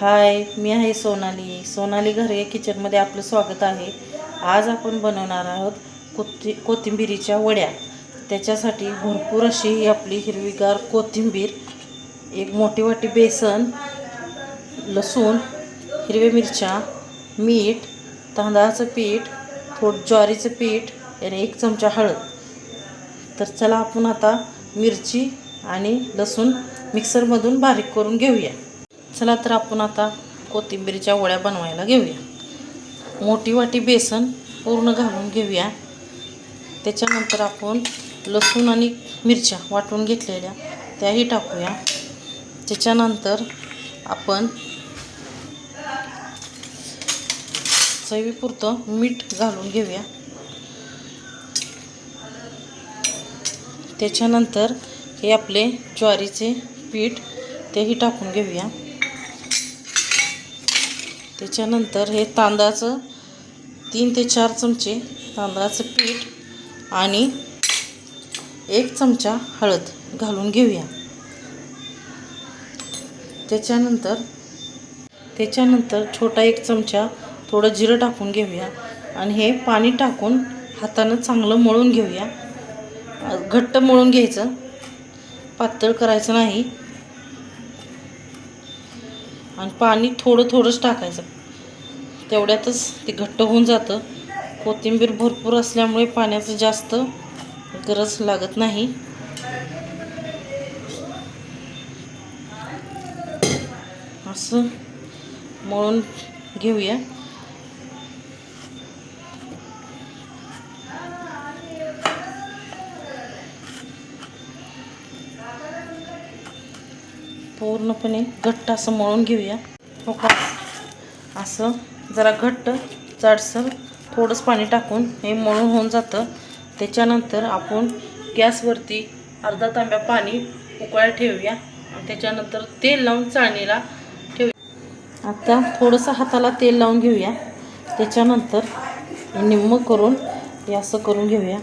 हाय मी आहे सोनाली. सोनाली घरे किचनमध्ये आपलं स्वागत आहे. आज आपण बनवणार आहोत कोथि कोथिंबिरीच्या वड्या. त्याच्यासाठी भरपूर अशी ही आपली हिरवीगार कोथिंबीर एक मोठी वाटी बेसन लसूण हिरव्या मिरच्या मीठ तांदळाचं पीठ थोडं ज्वारीचं पीठ आणि एक चमचा हळद. तर चला आपण आता मिरची आणि लसूण मिक्सरमधून बारीक करून घेऊया. चला तर आपण आता कोथिंबीरच्या वड्या बनवायला घेऊया. मोठी वाटी बेसन पूर्ण घालून घेऊया. त्याच्यानंतर आपण लसूण आणि मिरच्या वाटून घेतलेल्या त्याही टाकूया. त्याच्यानंतर आपण चवीपुरतं मीठ घालून घेऊया. त्याच्यानंतर हे आपले ज्वारीचे पीठ तेही टाकून घेऊया. त्याच्यानंतर हे तांदळाचं तीन ते चार चमचे तांदळाचं पीठ आणि एक चमचा हळद घालून घेऊया. त्याच्यानंतर त्याच्यानंतर छोटा एक चमचा थोडं जिरं टाकून घेऊया आणि हे पाणी टाकून हातानं चांगलं मळून घेऊया. घट्ट मळून घ्यायचं. पातळ करायचं नाही. आणि पाणी थोडं थोडंच टाकायचं. तेवढ्यातच ते घट्ट होऊन जातं. कोथिंबीर भरपूर असल्यामुळे पाण्याचं जास्त गरज लागत नाही. असं मळून घेऊया. पूर्णपणे घट्ट असं मळून घेऊया. हो का? असं जरा घट्ट जाडसर थोडंच पाणी टाकून हे मळून होऊन जातं. त्याच्यानंतर आपण गॅसवरती अर्धा तांब्या पाणी उकळायला ठेवूया त्याच्यानंतर तेल लावून चाळणीला ठेवूया. आता थोडंसं हाताला तेल लावून घेऊया. त्याच्यानंतर हे निम्म करून हे असं करून घेऊया.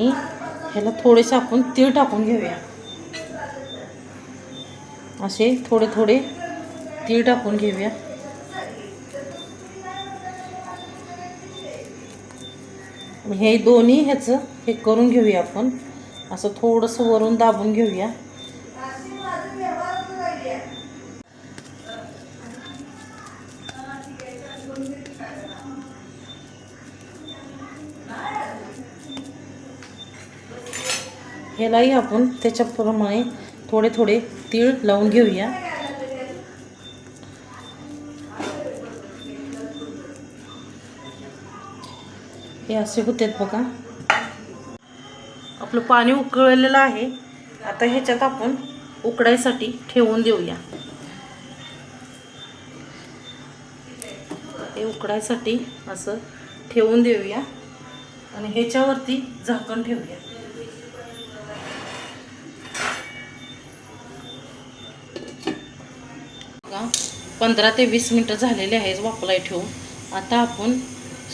आणि ह्याला थोडेसे आपण तीळ टाकून घेऊया. असे थोडे थोडे तीळ टाकून घेऊया. हे दोन्ही ह्याचं हे करून घेऊया आपण. असं थोडंसं वरून दाबून घेऊया. ह्यालाही आपण त्याच्याप्रमाणे थोडे थोडे तीळ लावून घेऊया. हे असे होते बघा. आपलं पाणी उकळलेलं आहे. आता ह्याच्यात आपण उकडायसाठी ठेवून देऊया. हे उकडायसाठी असं ठेवून देऊया. आणि ह्याच्यावरती झाकण ठेवूया बघा पंधरा ते वीस मिनटं झालेले आहेत वापराय ठेवून. आता आपण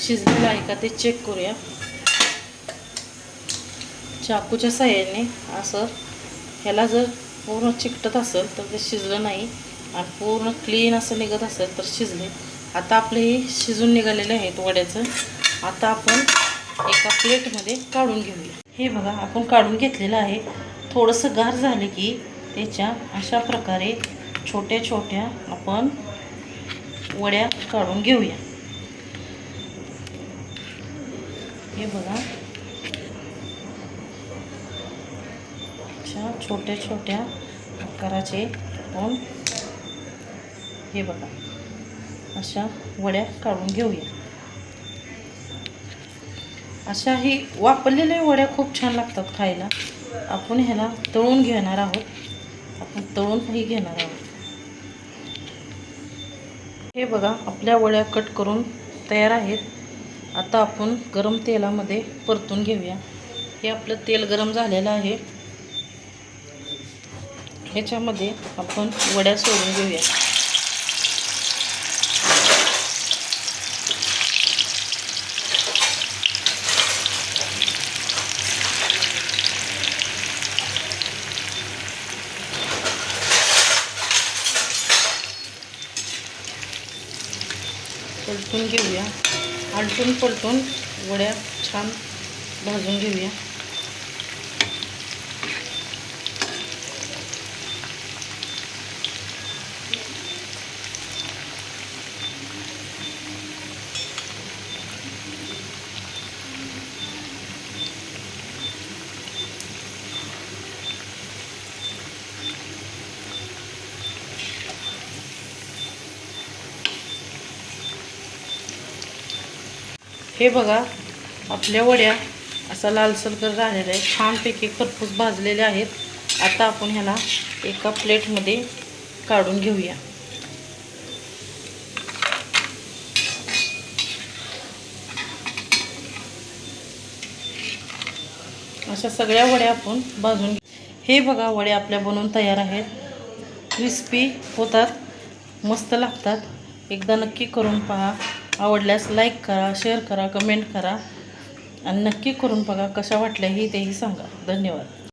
शिजलेलं आहे का ते चेक करूया. चाकूच्या साह्याने असं ह्याला जर पूर्ण चिकटत असेल तर ते शिजलं नाही. आणि पूर्ण क्लीन असं निघत असेल तर शिजले. आता आपले हे शिजून निघालेले आहेत वड्याचं. आता आपण एका प्लेटमध्ये काढून घेऊया. हे बघा आपण काढून घेतलेलं आहे. थोडंसं गार झालं की त्याच्या अशा प्रकारे छोट्या छोट्या आपण वड्या काढून घेऊया. हे बघा. अशा छोट्या छोट्या आकाराचे आपण हे बघा. अशा वड्या काढून घेऊया. अशा ही वापरलेल्या वड्या खूप छान लागतात खायला. आपण ह्याला तळून घेणार आहोत. आपण तळूनही घेणार आहोत. हे बघा आपल्या वड्या कट करून तयार आहेत. आता आपण गरम तेलामध्ये परतून घेऊया. हे आपलं तेल गरम झालेलं आहे. ह्याच्यामध्ये आपण वड्या सोडून घेऊया. पलटून घेऊया. आलटून पलटून वड्या छान भाजून घेऊया. हे बघा आपल्या वड्या असा लालसलकर राहिलेला आहे छानपैकी खरपूस भाजलेल्या आहेत. आता आपण ह्याला एका प्लेटमध्ये काढून घेऊया. अशा सगळ्या वड्या आपण भाजून हे बघा वड्या आपल्या बनवून तयार आहेत. क्रिस्पी होतात मस्त लागतात. एकदा नक्की करून पहा. आवडल्यास लाईक करा शेअर करा कमेंट करा. आणि नक्की करून बघा कशा वाटल्या ही तेही सांगा. धन्यवाद.